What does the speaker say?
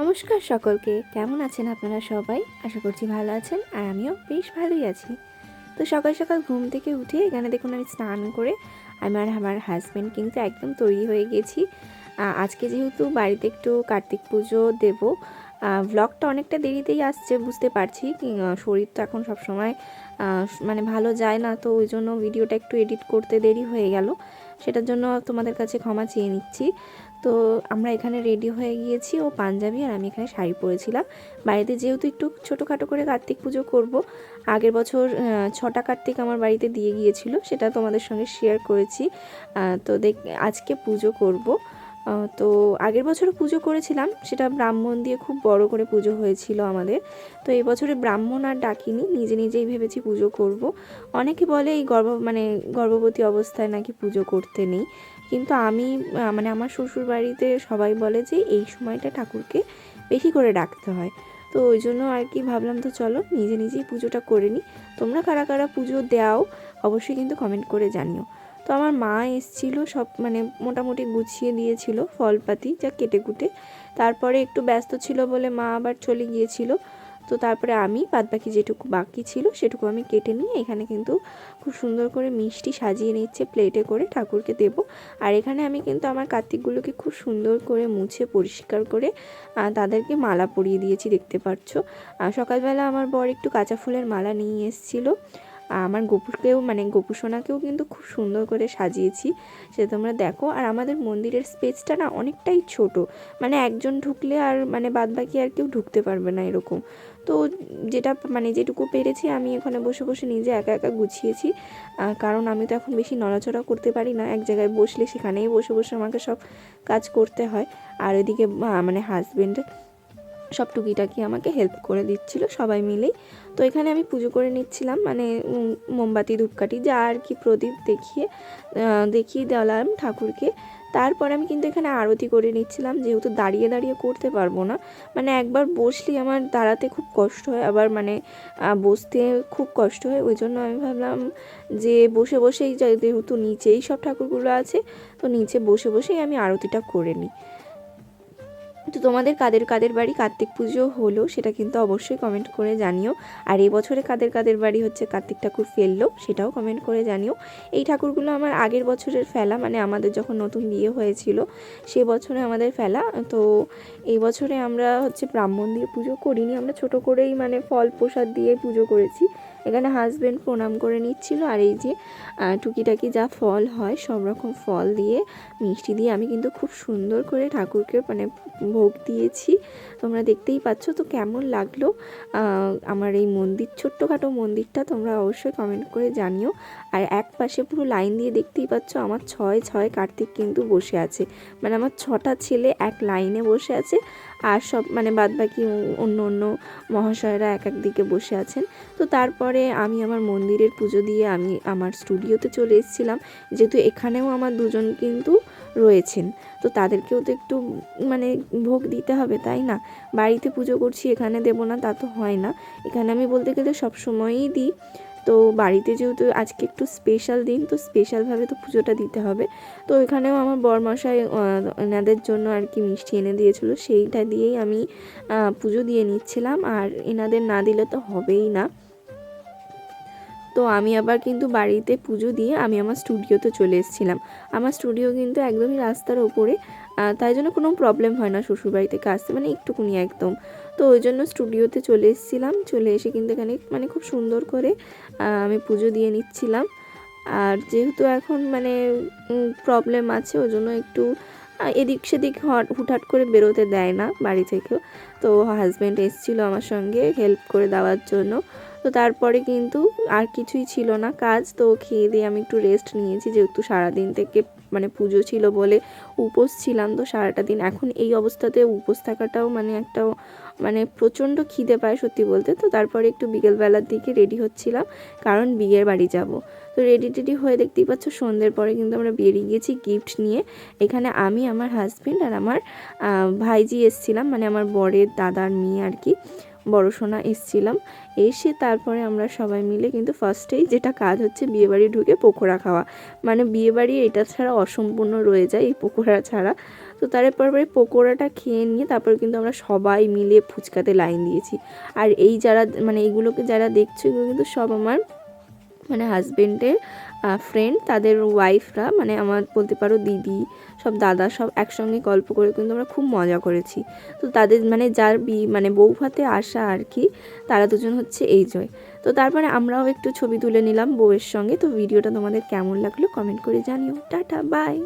নমস্কার সকলকে। কেমন আছেন আপনারা সবাই? আশা করছি ভালো আছেন আর আমিও বেশ ভালোই আছি। তো সকাল সকাল ঘুম থেকে উঠে এখানে দেখুন আমি স্নান করে আমি আর আমার হাজব্যান্ড কিন্তু একদম তৈরি হয়ে গেছি। আজকে যেহেতু বাড়িতে একটু কার্তিক পুজো দেব ব্লগটা অনেকটা দেরিতেই আসছে বুঝতে পারছি। শরীর তো এখন সবসময় মানে ভালো যায় না, তো ওই জন্য ভিডিওটা একটু এডিট করতে দেরি হয়ে গেল। সেটার জন্য তোমাদের কাছে ক্ষমা চেয়ে নিচ্ছি। তো আমরা এখানে রেডি হয়ে গিয়েছি। ও পাঞ্জাবি আর আমি এখানে শাড়ি পরেছিলাম। বাড়িতে যেহেতু একটু ছোটোখাটো করে কার্তিক পুজো করব, আগের বছর ছটা কার্তিক আমার বাড়িতে দিয়ে গিয়েছিল, সেটা তোমাদের সঙ্গে শেয়ার করেছি। তো দেখ, আজকে পুজো করব। তো আগের বছরও পুজো করেছিলাম, সেটা ব্রাহ্মণ দিয়ে খুব বড় করে পুজো হয়েছিল আমাদের। তো এই বছরে ব্রাহ্মণ আর ডাকিনি, নিজে নিজেই ভেবেছি পুজো করব। অনেকে বলে এই গর্ভ মানে গর্ভবতী অবস্থায় নাকি পুজো করতে নেই। কিন্তু আমি মানে আমার শ্বশুর বাড়িতে সবাই বলে যে এই সময়টা ঠাকুরকে বেশি করে ডাকতে হয়। তো ওই জন্য আর কি ভাবলাম, তো চলো নিজে নিজেই পুজোটা করে নিই। তোমরা কারা কারা পুজো দেও, অবশ্যই কিন্তু কমেন্ট করে জানিও। তো আমার মা এসছিল, সব মানে মোটামুটি গুছিয়ে দিয়েছিল ফলপাতি যা কেটে কুটে। তারপরে একটু ব্যস্ত ছিল বলে মা আবার চলে গিয়েছিল। তো তারপরে আমি বাদবাকি যেটুকু বাকি ছিল সেটুকু আমি কেটে নিয়ে এখানে কিন্তু খুব সুন্দর করে মিষ্টি সাজিয়ে নিচ্ছে, প্লেটে করে ঠাকুরকে দেব। আর এখানে আমি কিন্তু আমার কার্তিকগুলোকে খুব সুন্দর করে মুছে পরিষ্কার করে তাদেরকে মালা পরিয়ে দিয়েছি, দেখতে পাচ্ছ সকালবেলা আমার বর একটু কাঁচা ফুলের মালা নিয়ে এসেছিল। আমার গোপুরকেও মানে গোপুসোনাকেও কিন্তু খুব সুন্দর করে সাজিয়েছি। সেটা তোমরা দেখো, আর আমাদের মন্দিরের স্পেসটা না অনেকটাই ছোট। মানে একজন ঢুকলে আর মানে বাদবাকি আর কেউ ঢুকতে পারবে না এরকম। তো যেটা মানে যেটুকু পেরেছি আমি এখানে বসে বসে নিজে একা একা গুছিয়েছি। কারণ আমি তো এখন বেশি নড়াচড়া করতে পারি না। এক জায়গায় বসলে সেখানেই বসে বসে আমাকে সব কাজ করতে হয়। আর এদিকে মানে হাজবেন্ড সব টুকিটাকি আমাকে হেল্প করে দিচ্ছিল, সবাই মিলেই। তো এখানে আমি পুজো করে নিচ্ছিলাম মানে মোমবাতি, ধূপকাঠি, যা আর কি প্রদীপ দেখিয়ে দেখিয়ে দিলাম ঠাকুরকে। তারপর আমি কিন্তু এখানে আরতি করে নিচ্ছিলাম, যেহেতু দাঁড়িয়ে দাঁড়িয়ে করতে পারব না। মানে একবার বসলে আমার দাঁড়াতে খুব কষ্ট হয়, আবার মানে বসতে খুব কষ্ট হয়। ওই জন্য আমি ভাবলাম যে, বসে বসেই যেহেতু নিচেই সব ঠাকুরগুলো আছে, তো নিচে বসে বসেই আমি আরতিটা করে নিই। তো তোমাদের কাদের কাদের বাড়ি কার্তিক পুজো হলো সেটা কিন্তু অবশ্যই কমেন্ট করে জানিও। আর এই বছরে কাদের কাদের বাড়ি হচ্ছে কার্তিক ঠাকুর ফেলল সেটাও কমেন্ট করে জানিও। এই ঠাকুরগুলো আমার আগের বছরের ফেলা মানে আমাদের যখন নতুন বিয়ে হয়েছিল সে বছরে আমাদের ফেলা। তো এই বছরে আমরা হচ্ছে ব্রাহ্মণ দিয়ে পুজো করিনি, আমরা ছোট করেই মানে ফল প্রসাদ দিয়ে পুজো করেছি। এখানে হাজবেন্ড প্রণাম করে নিচ্ছিল আর এই যে টুকিটাকি যা ফল হয় সব রকম ফল দিয়ে, মিষ্টি দিয়ে আমি কিন্তু খুব সুন্দর করে ঠাকুরকে মানে ভোগ দিয়েছি। তোমরা দেখতেই পাচ্ছ তো কেমন লাগল। আমার এই মন্দির, ছোট্টখাটো মন্দিরটা তোমরা অবশ্যই কমেন্ট করে জানিও। আর এক পাশে পুরো লাইন দিয়ে দেখতেই পাচ্ছ আমার ছয় ছয় কার্তিক কিন্তু বসে আছে। মানে আমার ছটা ছেলে এক লাইনে বসে আছে। আর সব মানে বাদবাকি অন্য অন্য মহাশয়রা এক এক দিকে বসে আছেন। তো তারপরে আমি আমার মন্দিরের পুজো দিয়ে আমি আমার স্টুডিওতে চলে এসেছিলাম। যেহেতু এখানেও আমার দুজন কিন্তু রয়েছেন। তো তাদেরকেও তো একটু মানে ভোগ দিতে হবে, তাই না? বাড়িতে পুজো করছি, এখানে দেবো না, তা তো হয় না। এখানে আমি বলতে গেলে সব সময়ই দিই। তো বাড়িতে যেহেতু আজকে একটু স্পেশাল দিন, তো স্পেশালভাবে তো পুজোটা দিতে হবে। তো এখানেও আমার বরমশাই এনাদের জন্য আর কি মিষ্টি এনে দিয়েছিল, সেইটা দিয়েই আমি পুজো দিয়ে নিচ্ছিলাম। আর এনাদের না দিলে তো হবেই না। তো আমি আবার কিন্তু বাড়িতে পুজো দিয়ে আমি আমার স্টুডিওতে চলে এসেছিলাম। আমার স্টুডিও কিন্তু একদমই রাস্তার ওপরে তাই জন্য কোনো প্রবলেম হয় না শ্বশুরবাড়ি থেকে আসতে মানে একটুকুনি একদম। তো ওই জন্য স্টুডিওতে চলে এসেছিলাম। চলে এসে কিন্তু এখানে মানে খুব সুন্দর করে আমি পুজো দিয়ে নিচ্ছিলাম। আর যেহেতু এখন মানে প্রবলেম আছে, ওই জন্য একটু এদিক সেদিক হট, হুটহাট করে বেরোতে দেয় না বাড়ি থেকেও। তো হাজব্যান্ড এসেছিল আমার সঙ্গে হেল্প করে দেওয়ার জন্য। তো তারপরে কিন্তু আর কিছুই ছিল না কাজ, তো খেয়ে দিয়ে আমি একটু রেস্ট নিয়েছি, যেহেতু সারাদিন থেকে মানে পুজো ছিল বলে উপোস ছিলাম তো সারাটা দিন। এখন এই অবস্থাতে উপোস থাকাটাও মানে একটা মানে প্রচণ্ড খিদে পায় সত্যি বলতে। তো তারপরে একটু বিকেলবেলার দিকে রেডি হচ্ছিলাম, কারণ বিয়ের বাড়ি যাব। তো রেডি টেডি হয়ে দেখতেই পাচ্ছ সন্ধ্যের পরে কিন্তু আমরা বেরিয়ে গেছি গিফট নিয়ে। এখানে আমি, আমার হাজব্যান্ড আর আমার ভাইজি এসছিলাম মানে আমার বরের দাদার মেয়ে আর কি। বড় সোনা এসছিলাম। এসে তারপরে আমরা সবাই মিলে কিন্তু ফার্স্টেই যেটা কাজ হচ্ছে বিয়েবাড়ি ঢুকে পকোড়া খাওয়া। মানে বিয়েবাড়ি এটা ছাড়া অসম্পূর্ণ রয়ে যায় এই পকোড়া ছাড়া। তো তারপরে পকোড়াটা খেয়ে নিয়ে তারপর কিন্তু আমরা সবাই মিলে ফুচকাতে লাইন দিয়েছি। আর এই যারা মানে এইগুলোকে যারা দেখছ এগুলো কিন্তু সব আমার মানে হাজবেন্ডের ফ্রেন্ড তাদের ওয়াইফরা মানে আমার বলতে পারো দিদি, সব দাদা সব একসঙ্গে গল্প করে কিন্তু আমরা খুব মজা করেছি। তো তাদের মানে যার বি মানে বউ ভাতে আসা আর কি, তারা দুজন হচ্ছে এই জয় তো তারপরে আমরাও একটু ছবি তুলে নিলাম বউয়ের সঙ্গে। তো ভিডিওটা তোমাদের কেমন লাগল কমেন্ট করে জানিও। Tata bye